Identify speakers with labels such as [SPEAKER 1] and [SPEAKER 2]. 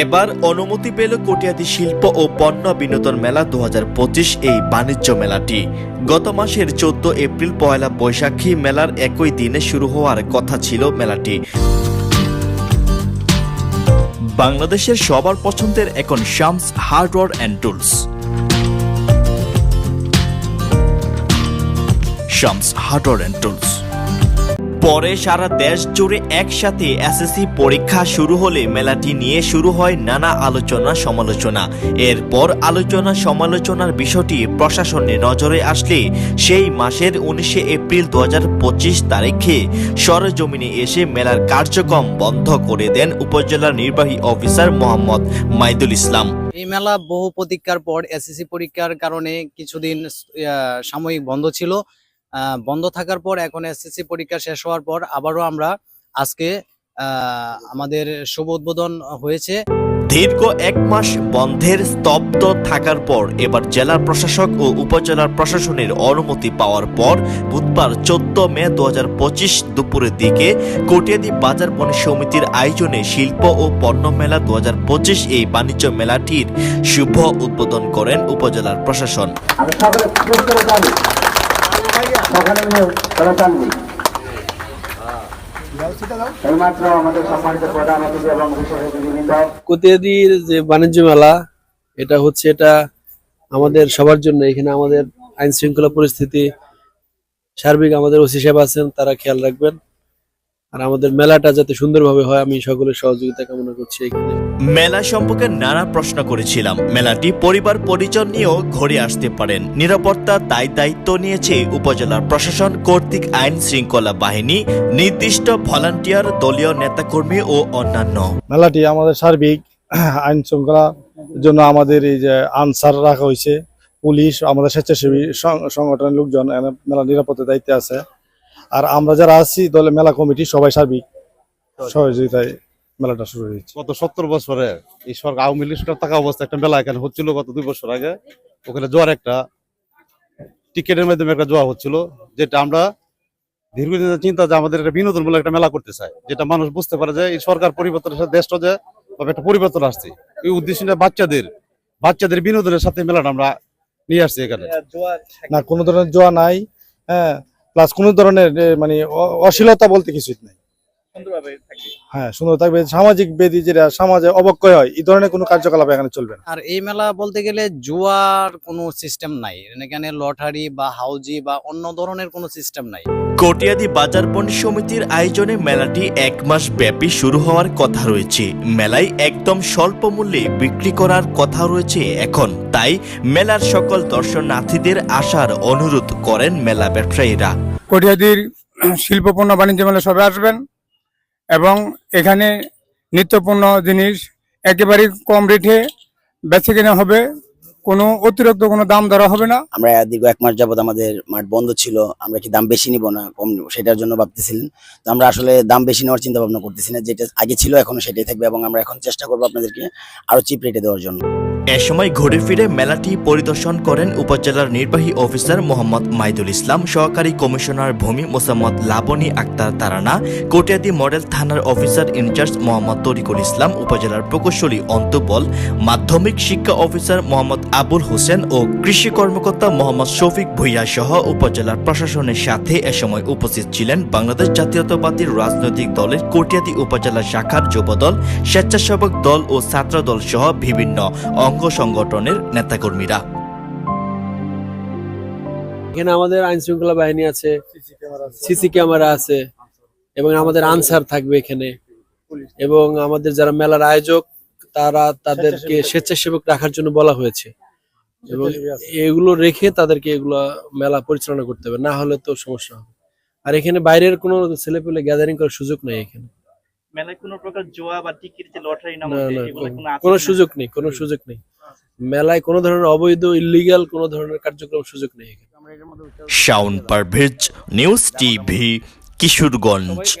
[SPEAKER 1] এবার অনুমতি পেল কটিয়াদি শিল্প ও পণ্য বিনোদন মেলা দু হাজার পঁচিশ এই বাণিজ্য মেলাটি। গত মাসের চোদ্দ এপ্রিল পয়লা বৈশাখী মেলার একই দিনে শুরু হওয়ার কথা ছিল মেলাটি। বাংলাদেশের সবার পছন্দের এখন Shams hardware and tools. Shams hardware and tools. পরে সারা দেশ জুড়ে একসাথে এসএসসি পরীক্ষা শুরু হলে মেলাটি নিয়ে শুরু হয় নানা আলোচনা সমালোচনা। এরপর আলোচনা সমালোচনার বিষয়টি প্রশাসনের নজরে আসলে সেই মাসের উনিশে এপ্রিল দু হাজার পঁচিশ তারিখে সরজমিনে এসে মেলার কার্যক্রম বন্ধ করে দেন উপজেলা নির্বাহী অফিসার মোহাম্মদ মাইদুল ইসলাম।
[SPEAKER 2] এই মেলা বহু প্রতীক্ষার পর এসএসসি পরীক্ষার কারণে কিছুদিন সাময়িক বন্ধ ছিল। বন্ধ থাকার পর এখন এসএসসি পরীক্ষা শেষ হওয়ার পর আবারও আমরা আজকে আহ, আমাদের শুভ উদ্বোধন হয়েছে।
[SPEAKER 1] দীর্ঘ এক মাস বন্ধের স্তব্ধ থাকার পর এবার জেলা প্রশাসক ও উপজেলার প্রশাসনের অনুমতি পাওয়ার পর বুধবার চোদ্দ মে দু দুপুরের দিকে কটিয়াদি বাজার বণিক সমিতির আয়োজনে শিল্প ও পণ্য মেলা দু হাজার পঁচিশ এই বাণিজ্য মেলাটির শুভ উদ্বোধন করেন উপজেলার প্রশাসন।
[SPEAKER 3] আমি সকলে শেষ করে জানি সকালে মিলে করে জানবি এইমাত্র আমাদের সম্মানিত প্রধান অতিথি এবং বিশেষ অতিথিবৃন্দ।
[SPEAKER 4] কতিয়াদির যে বাণিজ্য মেলা, এটা হচ্ছে এটা আমাদের সবার জন্য। এখানে আমাদের আইন শৃঙ্খলা পরিস্থিতি, সার্বিক আমাদের ওসি সাহেব আছেন, তারা খেয়াল রাখবেন। আর আমাদের মেলাটা যাতে সুন্দরভাবে হয় আমি সকলের সহযোগিতা কামনা করছি এখানে।
[SPEAKER 1] মেলা সম্পর্কে নানা প্রশ্ন করেছিলাম। মেলাটি পরিবার পরিজন নিয়েও ঘুরে আসতে পারেন। নিরাপত্তা দায় দায়িত্ব নিয়েছে উপজেলার প্রশাসন কর্তৃক আইন শৃঙ্খলা বাহিনী নির্দিষ্ট ভলান্টিয়ার দলীয় নেতাকর্মী ও অন্যান্য।
[SPEAKER 5] মেলাটি আমাদের সার্বিক আইন শৃঙ্খলা জন্য আমাদের এই যে আনসার রাখা হয়েছে। পুলিশ আমাদের স্বেচ্ছাসেবী সং- সংগঠনের লোকজন মেলা নিরাপত্তার দায়িত্বে আছে। আর আমরা যারা আছি দলে মেলা কমিটি সবাই সার্বিক সহযোগিতায় মেলাটা শুরু হয়েছে।
[SPEAKER 6] গত সত্তর বছরে এই সরকার আওয়ামী লীগ সরকার থাকা অবস্থা একটা মেলা এখানে হচ্ছিল গত দুই বছর আগে। ওখানে জোয়ার একটা টিকেটের মাধ্যমে একটা জোয়া হচ্ছিল যেটা আমরা দীর্ঘদিনের চিন্তা যে আমাদের একটা বিনোদনমূলক একটা মেলা করতে চাই যেটা মানুষ বুঝতে পারে যে এই সরকার পরিবর্তনের সাথে দেশটা যে একটা পরিবর্তন আসছে। এই উদ্দেশ্যটা বাচ্চাদের বাচ্চাদের বিনোদনের সাথে মেলাটা আমরা নিয়ে আসছি এখানে।
[SPEAKER 5] না কোনো ধরনের জোয়া নাই হ্যাঁ প্লাস কোনো ধরনের মানে অশ্লীলতা বলতে কিছু নাই। হ্যাঁ সুন্দর থাকবে। সামাজিক বেদি যেটা সমাজে অবক্ষয় হয় এই ধরনের কোনো কার্যকলাপ এখানে চলবে না।
[SPEAKER 2] আর এই মেলা বলতে গেলে জুয়ার কোনো সিস্টেম নাই। এখানে লটারি বা হাউজি বা অন্য ধরনের কোনো সিস্টেম নাই।
[SPEAKER 1] কটিয়াদি বাজার বণিক সমিতির আয়োজনে মেলাটি এক মাস ব্যাপী শুরু হওয়ার কথা রয়েছে। মেলায় একদম স্বল্প মূল্যে বিক্রি করার কথা রয়েছে এখন। তাই মেলার সকল দর্শনার্থীদের আসার অনুরোধ করেন মেলা ব্যবসায়ীরা।
[SPEAKER 7] কটিয়াদির শিল্পপণ্য বাণিজ্য মেলা সবাই আসবেন। এবং এখানে নিত্যপণ্য জিনিস একেবারে কম রেটে বেছে কেনা হবে। কোনো অতিরিক্ত কোনো দাম ধরা হবে না।
[SPEAKER 8] আমরা দীর্ঘ এক মাস যাবত আমাদের মাঠ বন্ধ ছিল, আমরা কি দাম বেশি নিব না কম নিব সেটার জন্য ভাবতেছিলেন। তো আমরা আসলে দাম বেশি নেওয়ার চিন্তা ভাবনা করতেছি না, যেটা আগে ছিল এখনও সেটাই থাকবে এবং আমরা এখন চেষ্টা করব আপনাদেরকে আরও চিপ রেটে দেওয়ার জন্য।
[SPEAKER 1] এ সময় ঘুরে ফিরে মেলাটি পরিদর্শন করেন উপজেলার নির্বাহী অফিসার মোহাম্মদ মাইদুল ইসলাম, সহকারী কমিশনার ভূমি মোসাম্মদ লাবনী আক্তার তারানা, কটিয়াদি মডেল থানার officer in charge Mohammad Tariqul Islam, উপজেলার প্রকৌশলী অন্তবল, মাধ্যমিক শিক্ষা অফিসার মোহাম্মদ আবুল হোসেন ও কৃষি কর্মকর্তা মোহাম্মদ শফিক ভুইয়া সহ উপজেলার প্রশাসনের সাথে এ সময় উপস্থিত ছিলেন বাংলাদেশ জাতীয়তাবাদী রাজনৈতিক দলের কটিয়াদি উপজেলা শাখার যুবদল, স্বেচ্ছাসেবক দল ও ছাত্র দল সহ বিভিন্ন অঙ্গ সংগঠনের নেতাকর্মীরা।
[SPEAKER 4] এখানে আমাদের আইন শৃঙ্খলা বাহিনী আছে, সিসি ক্যামেরা আছে, এবং আমাদের আনসার থাকবে এখানে। এবং আমাদের যারা মেলার আয়োজক, তারা তাদেরকে স্বেচ্ছাসেবক রাখার জন্য বলা হয়েছে। এবং এগুলো রেখে তাদেরকে এগুলো মেলা পরিচালনা করতে হবে, না হলে তো সমস্যা হবে। আর এখানে বাইরের কোনো ছেলেপেলে গ্যাদারিং করার সুযোগ নেই এখানে।
[SPEAKER 9] মেলায় কোনো প্রকার জোয়া বা টিকিট যে লটারি কোনো?
[SPEAKER 4] সুযোগ নেই কোনো সুযোগ নেই। মেলায় কোনো ধরনের অবৈধ ইলিগাল কোনো ধরনের কার্যক্রম সুযোগ নেই শাওন
[SPEAKER 1] শাউন পারভেজ নিউজ টিভি কিশোরগঞ্জ।